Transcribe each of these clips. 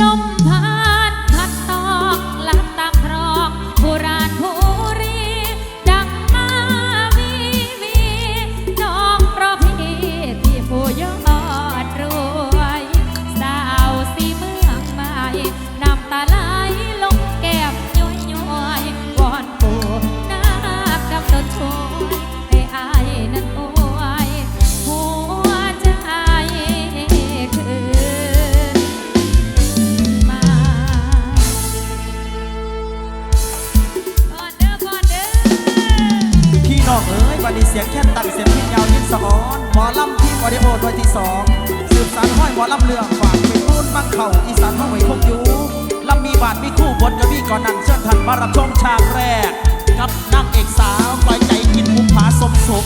ลมพา วอดีโอโดยที่สองสืบสานห้อยหมอลำเรืองฝากเป็นปูนบังเข่าอีสานห้องไว้พวกยูลำมีบาทมีคู่บทกระบี่ก่อนนั่งเชิญทันมารับชมฉากแรก กับนางเอกสาวปล่อยใจกินมุมผาสมสุข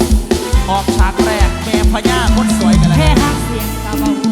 ออกฉากแรกแม่พญาคนสวยกันแล้วแค่ห้าเสียงตาเบา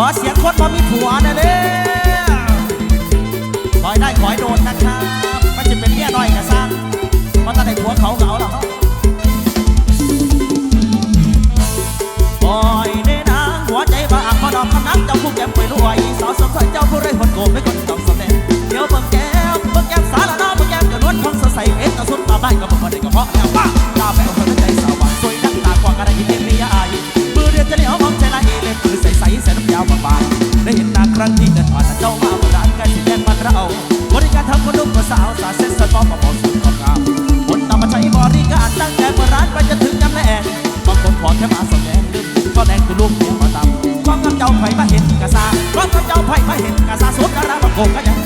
ขอเสียงคนพอมีผัวนะเด้อขอยได้ขอยโดนนะครับมันจะเป็นเงี้ยน้อยกระซังเพราะถ้าได้ผัวเขาเขาหรอปล่อยในนางหัวใจบางพอดอกคำนักเจ้าผู้แก้มไปรวยสาวสวยเจ้าผู้ไร้คนโกไม่คนต้องสำเร็จเดี๋ยวเบิ่งแก้มเบิ่งแก้มสารละน้อเบิ่งแก้มกระนวดลของสใสเอ็ดตระซุ่มตาบ้านกระบอกได้ก็เพราะแล้วป้า ครั้งที่เดินผ่านเจ้ามาบนร้านใกล้สิแดงมันเราบริการทำคนนุ่มสาวสาเส้นสตอมมาบอกสุดควบมงามคนนำมาใช้บริการตั้งแต่เปิดร้านไปจนถึงยำแหล่บางคนขอแค่มาสแดงดึงก็แดงคือลูกเพียงมาตำความงามเจ้าไผ่มาเห็นกะซาความงามเจ้าไผ่มาเห็นกะซาสุมดาราบังโกก็ยัง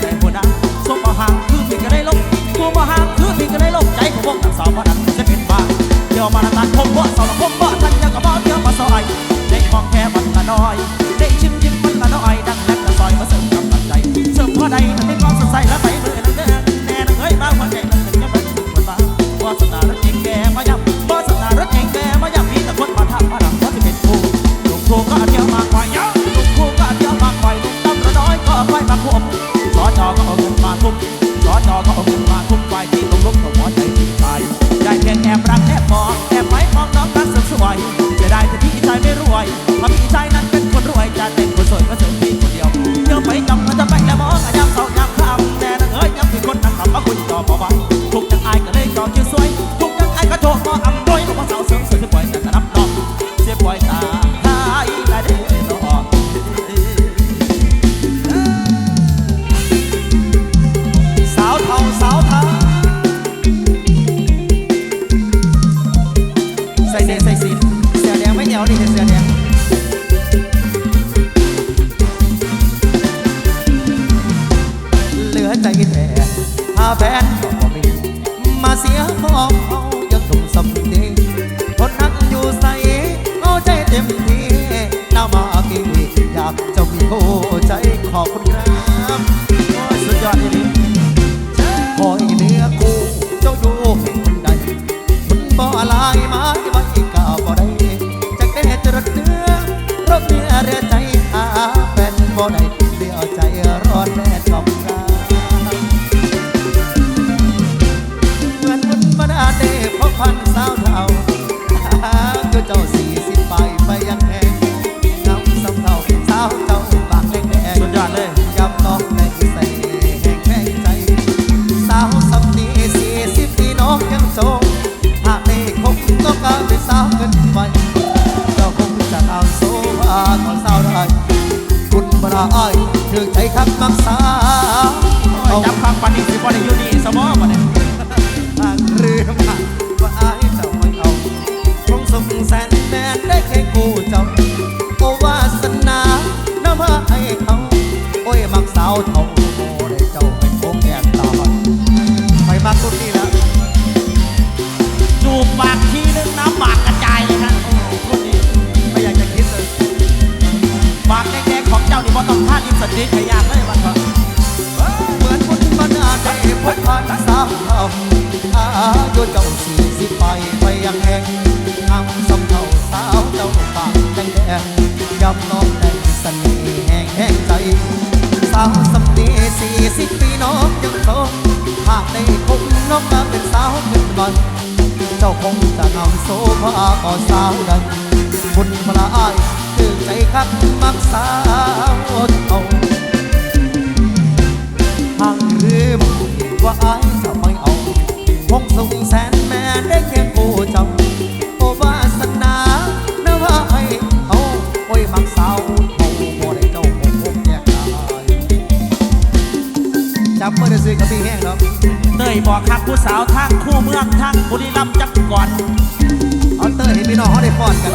ได้แต่พี่ชายไม่รวยเพาะพี่ชายนั้นเป็นคนรวยจะแต่งคนสวยก็สวย โซหากได้คงต้องการเป็สาวเกินไปเราคงจะเอาโซอาก่อนสาวได้คุณบราอ้ายเธอใจทักมักสาเอาจำคำปฏิสิบวันอยู่นี่สมอวันนี้ ทำอาโยเจ้าสี่สิบไปไปยังแห่งทำสมเท่าสาวเจ้าปากแดงแดงยำน้องแต่งเสน่ห์แห่งแห่งใจสาวสมนีสี่สิบปีน้องยังโตหากได้พบน้องมาเป็นสาวเป็นบันเจ้าคงจะนำโซฟาก่อสาวดันบุญพระอ้ายตื่นใจคักมักสาวเอาทางเรื่า I คงสงแสนแม่ได้แค่กูเจ้าโอ้วาสนานื้อว่าให้เอาโอ้ยมักสาวเอาบ่ได้เจ้าคงคงแยกได้จำเมื่อได้ซื้อกระบี่แห้งเนาะเต้ยบอกคักผู้สาวทางคู่เมืองทางบุรีรัมย์จักก่อนเอาเตอร์ให้พี่น้องเขาได้ฟอนกัน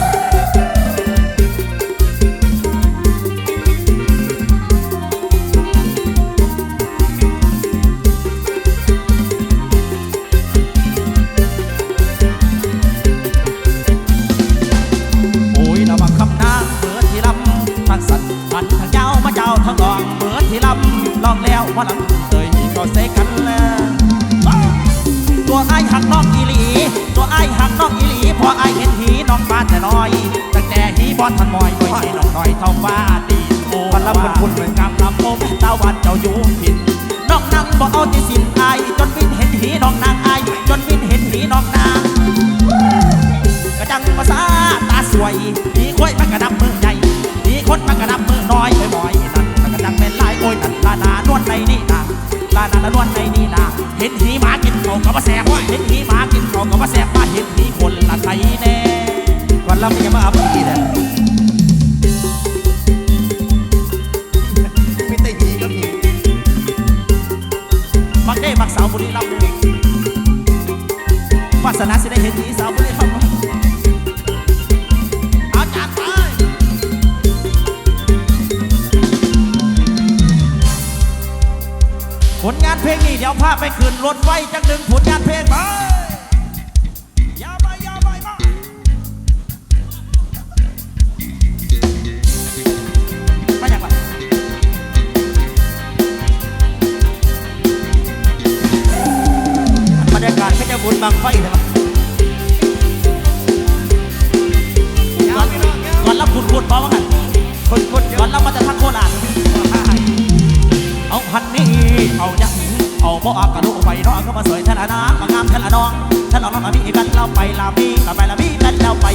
พอหลังเตยก็เสกันแล้วตัวไอ้หักน้องอีหลี ตัวไอ้หักน้องอีหลี พอไอ้เห็นหีน้องบ้านแต่น้อย ตั้งแต่หีบอลทันมอยด้วยให้น้องน้อยเท่าฟ้าดีโอ้วันลำพันคุณเหมือนกำลำโมแม่ตาวันเจ้าอยู่ กินเขาแสบว่าเห็นหีหมากินเขาก็ว่าแสบมาเห็นหีคนละไทยแน่วันลำยังมาอัพอีกเนี่ยมีแต่หีกับหีมักเด้มักสาวบุรีรัมย์เลยวาสนาสิได้เห็นหี ลงานเพลงนี้เดี๋ยวพาไปขึ้นรถไฟจังหนึ่งผลงานเพลงไปยาวไปยาวไปมามาอย่างไรบรรยากาศเพชรบุญบางไฟนะครับก่อนก่อนรับคุณคุณพอมั้งกันคนคนเยก่ออะนรับมาจากทางโคราชเอา พันนี้เอายังเอาบ่อากระดูกไปน้องก็มาสวยทะละนามางามทะละน้องทะละน้องมามีกันเราไปลามีลาไปลามีกันเราไป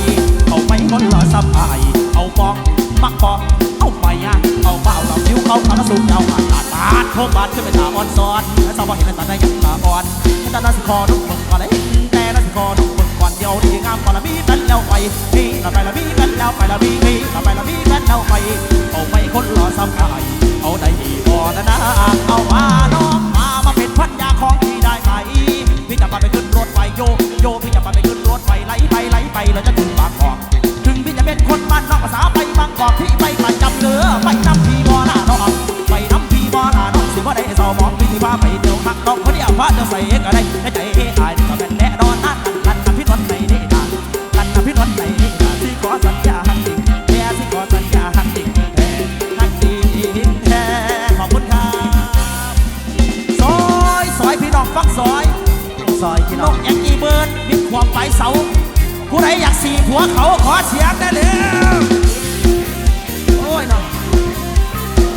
เอาไปคนละสบายเอาปองมักปองเอาไปอะเอาเบาเราคิ้วเขาเขาสูงเจ้าหาดตาดาดโคบานขึ้นเป็นตาอ่อนซ้อนแล้วสาวบอกเห็นตาได้ยังตาอ่อนตาหน้าสิคอดุมึงก่อนเลยแต่หน้าสิคอดุมึงก่ อนเดียวดีงามก่อนละมีกันแล้วไปมีลาไปลามีกันแล้วไปลามีมีลาไปลามีกันแล้วไปเอาไปคนละสบายเอาได้ดีบ่นะนะเอามาน้องมามาเป็นพันยาของพี่ได้ไหมพี่จะพาไปขึ้นรถไฟโยโยพี่จะพาไปขึ้นรถไฟไหลไปไหลไปแล้วจะถึงบางกอกถึงพี่จะเป็นคนบ้านนอกภาษาไปบางกอกพี่ไปประจำเด้อไปนำพี่บ่หน้าน้องไปนำพี่บ่หน้าน้องสิบ่ได้เศร้ามองพี่ที่ว่าไปเดียวหักน้องคนเดียวว่าจะใส่ ผัวเขาขอเสียงได้เลยโอ้ยน้อง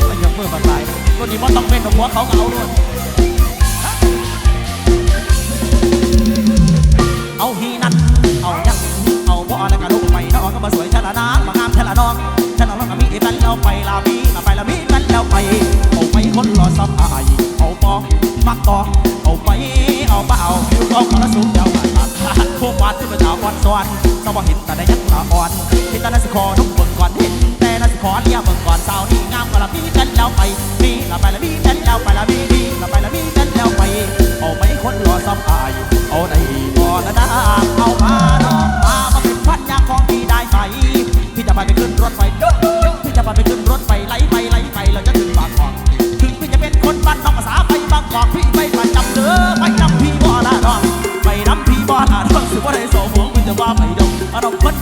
ไม่ยกมือบันไดตัวนี้มันต้องเป็นของผัวเขาก็เอาด้วยเอาฮีนั่นเอายังเอาบ่อแล้วก็ลุกไปน้องก็มาสวยชะละนางมางามชะละน้องชะละน้องก็มีกันแล้วไปลามีลาไปลามีกันแล้วไปเอาไปคนรอสบายเอาปองมักตอเอาไปเอาเปล่าผิวทองขอละสูงเดียวกัน พวกวาดที่เป็นสาวอ่อนสวรรค์สาวเห็นแต่ได้ยัดละอ่อนเห็นแต่นาสิคอน้องเบิ่งก่อนเห็นแต่นาสิคอเลี้ยเบิ่งก่อนสาวนี่งามก็ละมีกันแล้วไปมีละไปละมีกันแล้วไปละมี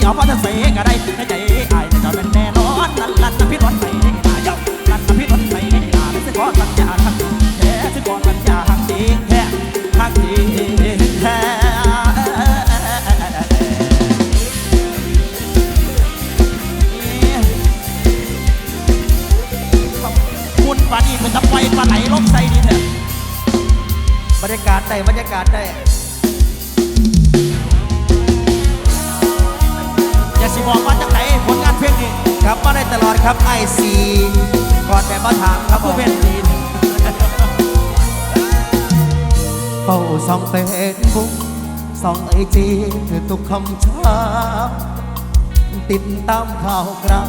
เอาน้อเดียวพอจะเสกก็ได้ในใจไอายจเป็นแน่นอนนั่นลั่นนะพี่รถไปนี่นะยกลั่นนะพี่รถไปนี่นะสิขอสัญญาทักแท้สิขอสัญญาทักจริงแท้ทักจริงแท้คุณปานีเป็นตะไฟปลาไหลลบใส่ดีเถอะบรรยากาศได้บรรยากาศได้ สิบอกว่าจะไหนผลงานเพลงนี้กลับมาได้ตลอดครับไอซีก่อนแต่มาถามครับผู้เป็นดีนเฝ้าส่องเฟซบุ๊กส่องไอจีคือทุกคำชามติดตามข่าวคราว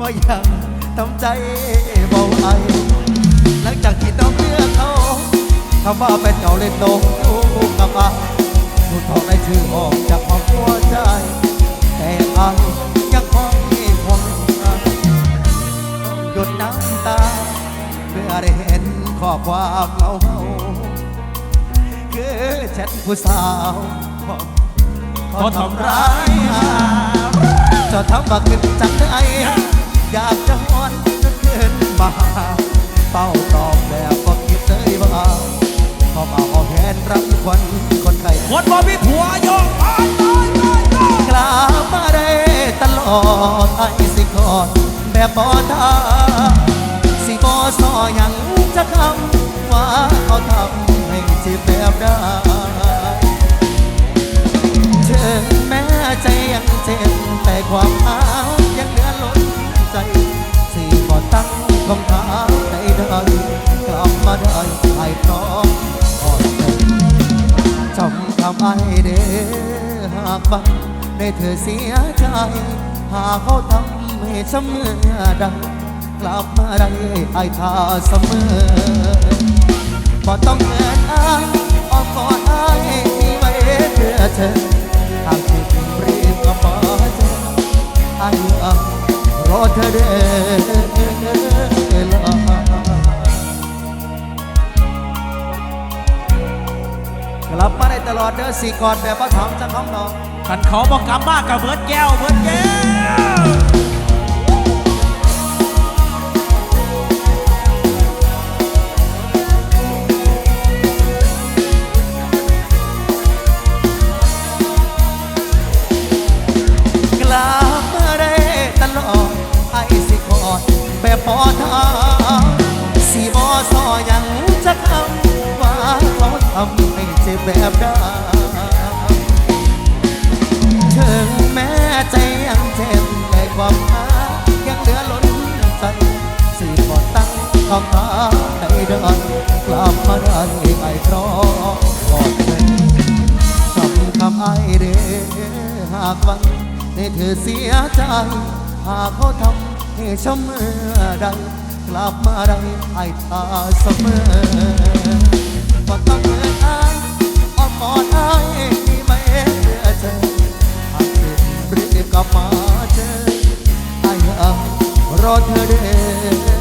ว่ายังทำใจเบาไอหลังจากที่ต้องเลือกเขาคำว่าเป็นเก่าเล่นโดงอยู่กับอาถูกถอดไอชื่อออก ความเราเฮาคือแชทผู้สาวเขาทำร้ายจะทำว่าขึ้นจังไดอยากจะหอนจะขึ้นมาเป้าตอบแบบก็คิดเลยว่าพอมาเอาแทนรับควันคนไข้คนบ่มีผัวโยกไปไปไปไปกลับมาได้ตลอดไอ้สิกอดแบบบอทา สอสอยังจะคำว่าเขาทำให้จีบแบบได้ถึงแม้ใจยังเจ็บแต่ความอายังเหลือล้นใจสิบอตั้งคำถามใดได้กลับมาได้ไอ้พร้อมขอใจจำคำไอ้เด้อหากบังได้เธอเสียใจ หากเขาทำให้เสมอดังก ลับมาได้ไอ้ทาเสมอบ่ต้องเงินอ้ายออมกอดอ้ายมีไว้เพื่อเธอหากที่รีบก็มาเจอไอ้อะรอเธอเด้อลากลับมาได้ตลอดเด้อสี่ก่อนแบบว่าถามจะคำนองขันเขาบอกกลับมากับเบิร์ดแก้วเบิร์ดแก้ว แบบด้ถึงแม้ใจยังเจ็บแต่ความหายังเหลือล้นใจสีบอตั้งคำถามให้เดินกลับมาได้ไอ้เพราะกอดเธอจำคำไอ้เด้หากวันได้เธอเสียใจ หากเขาทำให้ช้ำเมื่อใดกลับมาได้ไอ้ตาเสมอก็ต้ องเงินอ้ายอ้อมอดอ้ายที่ไม่เพื่อเธอหากเธอรีบกลับมาเจอไอ้เอ๋รอเธอเด้